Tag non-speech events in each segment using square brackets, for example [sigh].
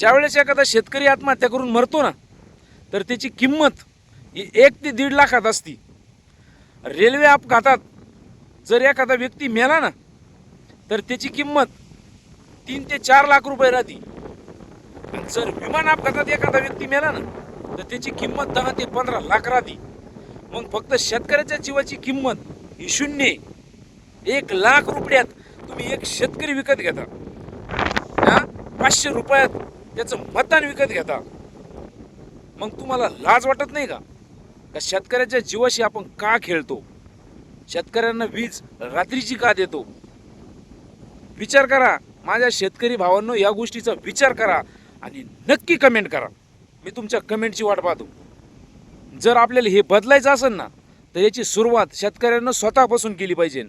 ज्यावेळेस एखादा शेतकरी आत्महत्या करून मरतो ना तर त्याची किंमत ही एक ते दीड लाखात असती. रेल्वे अपघातात जर एखादा व्यक्ती मेला ना तर त्याची किंमत तीन ते चार लाख रुपये राहते. जर विमान अपघातात एखादा व्यक्ती मेला ना तर त्याची किंमत दहा ते पंधरा लाख राहते. मग फक्त शेतकऱ्याच्या जीवाची किंमत ही शून्य एक लाख रुपयात तुम्ही एक शेतकरी विकत घेता. पाचशे रुपयात त्याचं मतदान विकत घेता. मग तुम्हाला लाज वाटत नाही का? का शेतकऱ्याच्या जीवाशी आपण का खेळतो? शेतकऱ्यांना वीज रात्रीची का देतो? विचार करा. माझ्या शेतकरी भावांनो या गोष्टीचा विचार करा आणि नक्की कमेंट करा. मी तुमच्या कमेंटची वाट पाहतो. जर आपल्याला हे बदलायचं असेल ना तर याची सुरुवात शेतकऱ्यांना स्वतःपासून केली पाहिजे.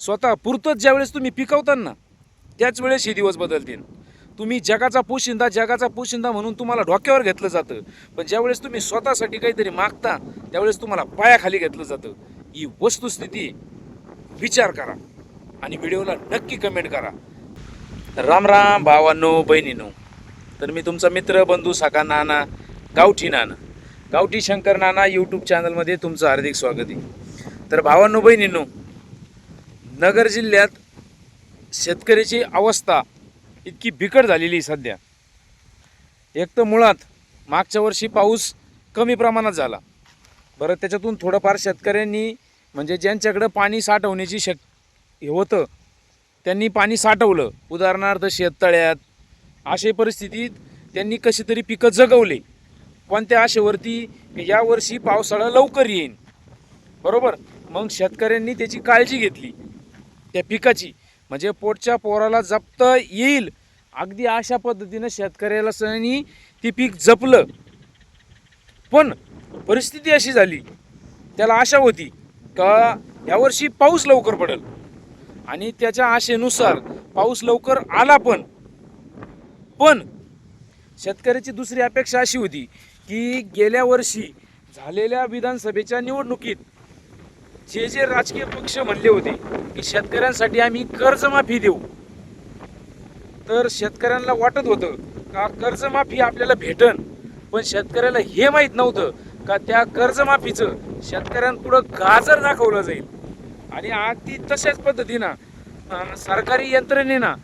स्वतः पुरतंच ज्यावेळेस तुम्ही पिकवताना त्याच वेळेस हे दिवस बदलतील. तुम्ही जगाचा पोशिंदा जगाचा पोशिंदा म्हणून तुम्हाला डोक्यावर घेतलं जातं. पण ज्यावेळेस तुम्ही स्वतःसाठी काहीतरी मागता त्यावेळेस तुम्हाला पायाखाली घेतलं जातं. ही वस्तुस्थिती विचार करा आणि व्हिडिओला नक्की कमेंट करा. राम राम भावांनो बहिणीनो. तर मी तुमचा मित्र बंधू साका नाना गावठी नाना. गावठी शंकर नाना यूट्यूब चॅनलमध्ये तुमचं हार्दिक स्वागत आहे. तर भावांनो बहिणींनो नगर जिल्ह्यात शेतकऱ्याची अवस्था इतकी बिकट झालेली आहे सध्या. एक तर मुळात मागच्या वर्षी पाऊस कमी प्रमाणात झाला. बरं त्याच्यातून थोडंफार शेतकऱ्यांनी म्हणजे ज्यांच्याकडं पाणी साठवण्याची शक हे होतं त्यांनी पाणी साठवलं. उदाहरणार्थ शेततळ्यात अशा परिस्थितीत त्यांनी कशी तरी पिकं जगवले. पण त्या आशेवरती यावर्षी पावसाळा लवकर येईन. बरोबर? मग शेतकऱ्यांनी त्याची काळजी घेतली. त्या पिकाची. म्हणजे पोटच्या पोराला जपता येईल. अगदी अशा पद्धतीनं शेतकऱ्याला सणी ती पीक जपलं. पण परिस्थिती अशी झाली. त्याला आशा होती का यावर्षी पाऊस लवकर पडेल. आणि त्याच्या आशेनुसार पाऊस लवकर आला पण. पण शेतकऱ्याची दुसरी अपेक्षा अशी होती की गेल्या वर्षी झालेल्या विधानसभेच्या निवडणुकीत जे जे राजकीय पक्ष म्हणले होते की शेतकऱ्यांसाठी आम्ही कर्जमाफी देऊ. तर शेतकऱ्यांना वाटत होतं का कर्जमाफी आपल्याला भेटन पण शेतकऱ्याला हे माहीत नव्हतं का त्या कर्जमाफीचं शेतकऱ्यांपुढं गाजर दाखवलं जाईल. आणि आज ती तशाच पद्धतीनं सरकारी यंत्रणेनं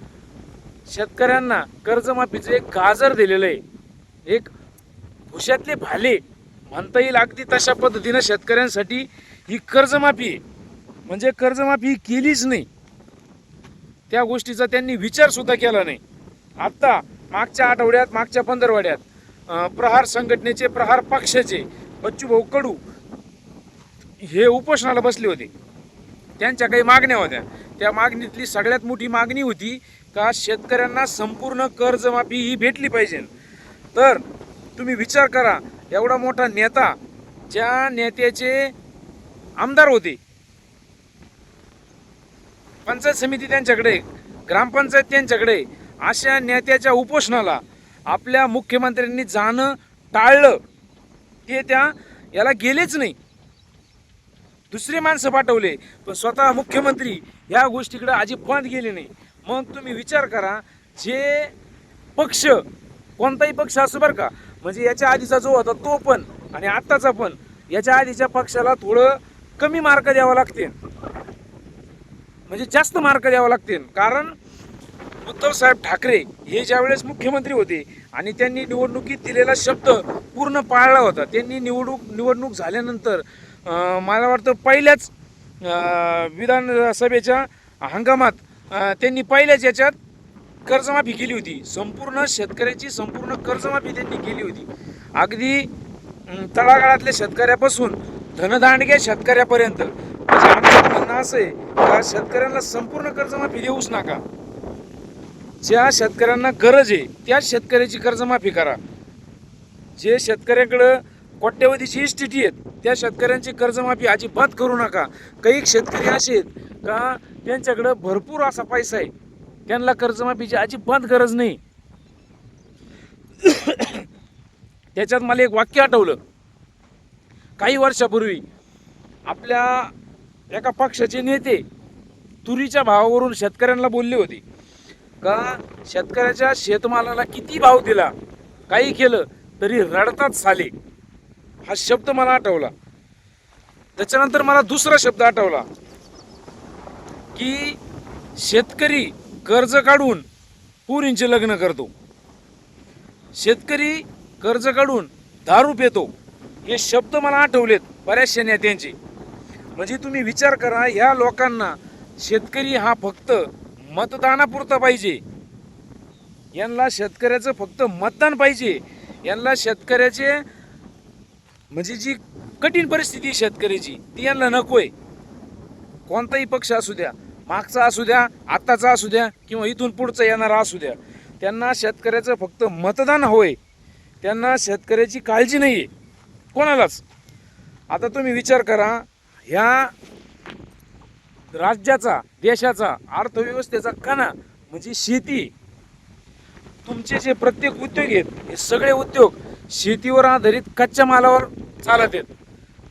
शेतकऱ्यांना कर्जमाफीचं एक गाजर दिलेलं आहे. एक भुशातले भाले म्हणता येईल अगदी तशा पद्धतीनं शेतकऱ्यांसाठी ही कर्जमाफी आहे. म्हणजे कर्जमाफी केलीच नाही. त्या गोष्टीचा त्यांनी विचारसुद्धा केला नाही. आत्ता मागच्या आठवड्यात मागच्या पंधरवड्यात प्रहार संघटनेचे प्रहार पक्षाचे बच्चूभाऊ कडू हे उपोषणाला बसले होते. त्यांच्या काही मागण्या होत्या. त्या मागणीतली सगळ्यात मोठी मागणी होती का शेतकऱ्यांना संपूर्ण कर्जमाफी ही भेटली पाहिजे. तर तुम्ही विचार करा एवढा मोठा नेता ज्या नेत्याचे आमदार होते. पंचायत समिती त्यांच्याकडे ग्रामपंचायत त्यांच्याकडे अशा नेत्याच्या उपोषणाला आपल्या मुख्यमंत्र्यांनी जाणं टाळलं. ते त्या याला गेलेच नाही. दुसरे माणसं पाठवले पण स्वतः मुख्यमंत्री या गोष्टीकडे अजिबात गेले नाही. मग तुम्ही विचार करा जे पक्ष कोणताही पक्ष असो बरं का म्हणजे याच्या आधीचा जो होता तो पण आणि आत्ताचा पण याच्या आधीच्या पक्षाला थोडं कमी मार्क द्यावं लागते म्हणजे जास्त मार्क द्यावं लागतील. कारण उद्धवसाहेब ठाकरे हे ज्यावेळेस मुख्यमंत्री होते आणि त्यांनी निवडणुकीत दिलेला शब्द पूर्ण पाळला होता त्यांनी निवडणूक निवडणूक झाल्यानंतर मला वाटतं पहिल्याच विधानसभेच्या हंगामात त्यांनी पहिल्याच याच्यात कर्जमाफी केली होती. संपूर्ण शेतकऱ्याची संपूर्ण कर्जमाफी त्यांनी केली होती. अगदी तळागाळातल्या शेतकऱ्यापासून धनदांडगे शेतकऱ्यापर्यंत. म्हणजे आमचं म्हणणं असं आहे का शेतकऱ्यांना संपूर्ण कर्जमाफी देऊच नका. ज्या शेतकऱ्यांना गरज आहे त्या शेतकऱ्याची कर्जमाफी करा. जे शेतकऱ्याकडं कोट्यवधीची स्थिती आहेत त्या शेतकऱ्यांची कर्जमाफी अजिबात करू नका. काही शेतकरी असे आहेत का त्यांच्याकडं भरपूर असा पैसा आहे. त्यांना कर्जमाफीची अजिबात गरज नाही. [coughs] त्याच्यात मला एक वाक्य आठवलं. काही वर्षापूर्वी आपल्या एका पक्षाचे नेते तुरीच्या भावावरून शेतकऱ्यांना बोलले होते. का शेतकऱ्याच्या शेतमालाला किती भाव दिला काही केलं तरी रडतात साले हा शब्द मला आठवला. त्याच्यानंतर मला दुसरा शब्द आठवला की शेतकरी कर्ज काढून पुरींचे लग्न करतो. शेतकरी कर्ज काढून दारू पेतो. हे शब्द मला आठवलेत बऱ्याचशा नेत्यांचे. म्हणजे तुम्ही विचार करा या लोकांना शेतकरी हा फक्त मतदानापुरता पाहिजे. यांना शेतकऱ्याचं फक्त मतदान पाहिजे. यांना शेतकऱ्याचे म्हणजे जी कठीण परिस्थिती आहे शेतकऱ्याची ती यांना नकोय. कोणताही पक्ष असू द्या मागचा असू द्या आत्ताचा असू द्या किंवा इथून पुढचा येणारा असू द्या त्यांना शेतकऱ्याचं फक्त मतदान हवंय. त्यांना शेतकऱ्याची काळजी नाही आहे कोणालाच? आता तुम्ही विचार करा ह्या राज्याचा देशाचा अर्थव्यवस्थेचा कणा म्हणजे शेती. तुमचे जे प्रत्येक उद्योग आहेत हे सगळे उद्योग शेतीवर आधारित कच्च्या मालावर चालत आहेत.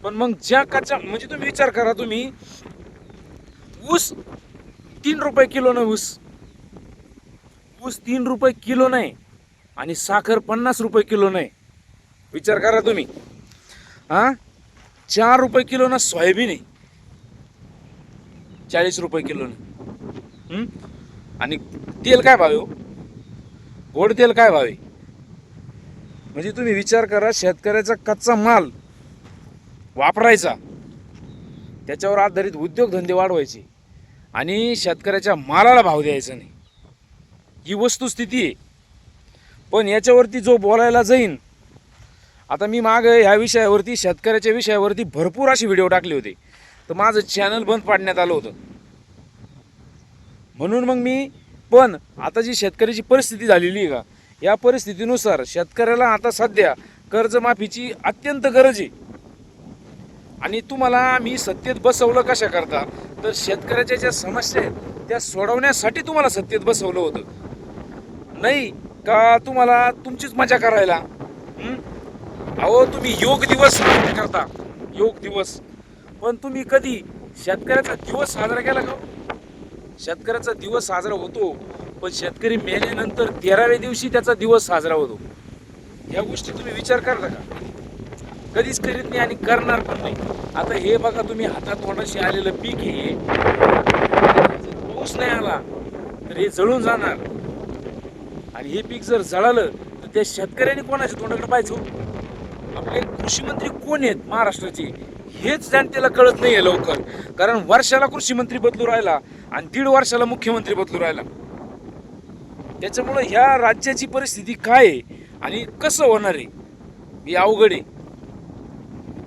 पण मग ज्या कच्च्या म्हणजे तुम्ही विचार करा तुम्ही ऊस तीन रुपये किलो नाही ऊस. ऊस तीन रुपये किलो नाही आणि साखर पन्नास रुपये किलो नाही. विचार करा तुम्ही. हा? चार रुपये किलो ना सोयाबीन आहे. चाळीस रुपये किलो ना. आणि तेल काय भाव हो? गोड तेल काय भाव आहे? म्हणजे तुम्ही विचार करा शेतकऱ्याचा कच्चा माल वापरायचा त्याच्यावर आधारित उद्योगधंदे वाढवायचे आणि शेतकऱ्याच्या मालाला भाव द्यायचा नाही. ही वस्तुस्थिती आहे. पण याच्यावरती जो बोलायला जाईन आता मी माग ह्या विषयावरती शेतकऱ्याच्या विषयावरती भरपूर असे व्हिडिओ टाकले होते. तर माझं चॅनल बंद पाडण्यात आलं होतं. म्हणून मग मी पण आता जी शेतकऱ्याची परिस्थिती झालेली आहे का या परिस्थितीनुसार शेतकऱ्याला आता सध्या कर्जमाफीची अत्यंत गरज आहे. आणि तुम्हाला मी सत्तेत बसवलं कशा करता तर शेतकऱ्याच्या ज्या समस्या आहेत त्या सोडवण्यासाठी तुम्हाला सत्तेत बसवलं होतं. नाही का तुम्हाला तुमचीच मजा करायला? अहो तुम्ही योग दिवस साजरा करता. योग दिवस. पण तुम्ही कधी शेतकऱ्याचा दिवस साजरा केला का हो? शेतकऱ्याचा दिवस साजरा होतो पण शेतकरी मेल्यानंतर तेराव्या दिवशी त्याचा दिवस साजरा होतो. या गोष्टी तुम्ही विचार करता का? कधीच करीत नाही आणि करणार पण नाही. आता हे बघा तुम्ही हातात तोंडाशी आलेलं पीक हे पाऊस नाही आला तर हे जळून जाणार. आणि हे पीक जर जळालं तर त्या शेतकऱ्याने कोणाच्या तोंडाकडे पाहिजे हो? आपले कृषी मंत्री कोण आहेत महाराष्ट्राचे हेच जनतेला कळत नाहीये लवकर. कारण वर्षाला कृषी मंत्री बदलू राहिला आणि दीड वर्षाला मुख्यमंत्री बदलू राहिला. त्याच्यामुळं ह्या राज्याची परिस्थिती काय आहे आणि कसं होणार आहे ही अवघड आहे.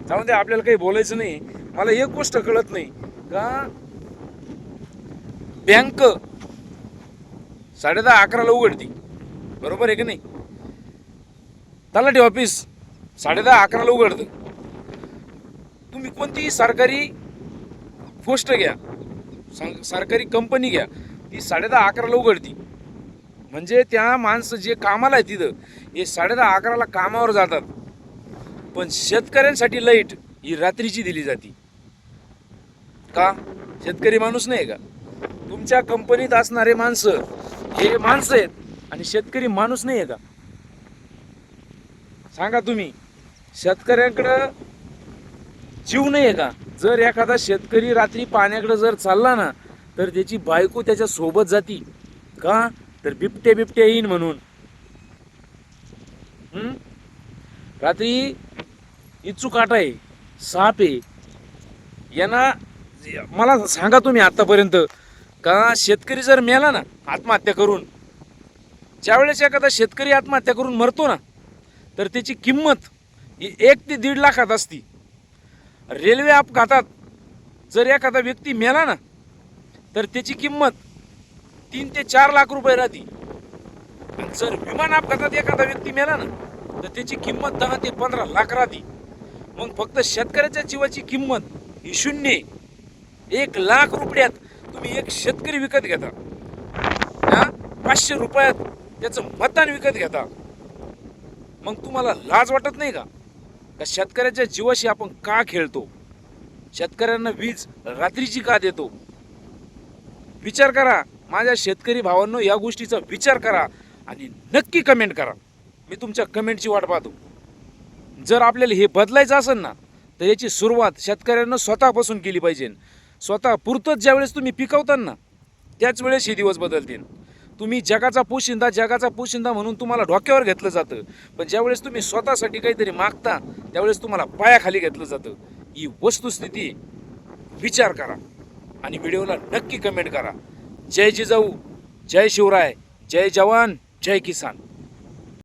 त्यामध्ये आपल्याला काही बोलायचं नाही. मला एक गोष्ट कळत नाही का बँक साडे दहा अकराला उघडती. बरोबर आहे की नाही? तलाठी ऑफिस साडे दहा अकराला उघडतं. तुम्ही कोणतीही सरकारी गोष्ट घ्या सरकारी कंपनी घ्या ती साडे दहा अकराला उघडती. म्हणजे त्या माणसं जे कामाला आहे तिथं हे साडे दहा अकराला कामावर जातात. पण शेतकऱ्यांसाठी लाइट ही रात्रीची दिली जाते. का? शेतकरी माणूस नाही का? तुमच्या कंपनीत असणारे माणसं हे माणसं आहेत आणि शेतकरी माणूस नाही आहे का? सांगा तुम्ही. शेतकऱ्याकडं जीव नाही आहे का? जर एखादा शेतकरी रात्री पाण्याकडे जर चालला ना तर त्याची बायको त्याच्या सोबत जाती. का? तर बिबटे बिबटे येईन म्हणून. हम्म? रात्री इच्चू काटा आहे साप आहे. यांना मला सांगा तुम्ही आतापर्यंत का शेतकरी जर मेला ना आत्महत्या करून ज्यावेळेस एखादा शेतकरी आत्महत्या करून मरतो ना तर त्याची किंमत ही एक ते दीड लाखात असती. रेल्वे अपघातात जर एखादा व्यक्ती मेला ना तर त्याची किंमत तीन ते चार लाख रुपये राहते. आणि जर विमान अपघातात एखादा व्यक्ती मेला ना तर त्याची किंमत दहा ते पंधरा लाख राहते. मग फक्त शेतकऱ्याच्या जीवाची किंमत ही शून्य एक लाख रुपयात तुम्ही एक शेतकरी विकत घेता. हा? पाचशे रुपयात त्याचं मतदान विकत घेता. मग तुम्हाला लाज वाटत नाही का? का शेतकऱ्याच्या जीवाशी आपण का खेळतो? शेतकऱ्यांना वीज रात्रीची का देतो? विचार करा. माझ्या शेतकरी भावांनो या गोष्टीचा विचार करा आणि नक्की कमेंट करा. मी तुमच्या कमेंटची वाट पाहतो. जर आपल्याला हे बदलायचं असेल ना तर याची सुरुवात शेतकऱ्यांना स्वतःपासून केली पाहिजे. स्वतः पुरतंच ज्यावेळेस तुम्ही पिकवताना त्याच वेळेस हे दिवस बदलतील. तुम्ही जगाचा पोशिंदा जगाचा पोशिंदा म्हणून तुम्हाला डोक्यावर घेतलं जातं. पण ज्यावेळेस तुम्ही स्वतःसाठी काहीतरी मागता त्यावेळेस तुम्हाला पायाखाली घेतलं जातं. ही वस्तुस्थिती विचार करा आणि व्हिडिओला नक्की कमेंट करा. जय जिजाऊ जय शिवराय जय जवान जय किसान.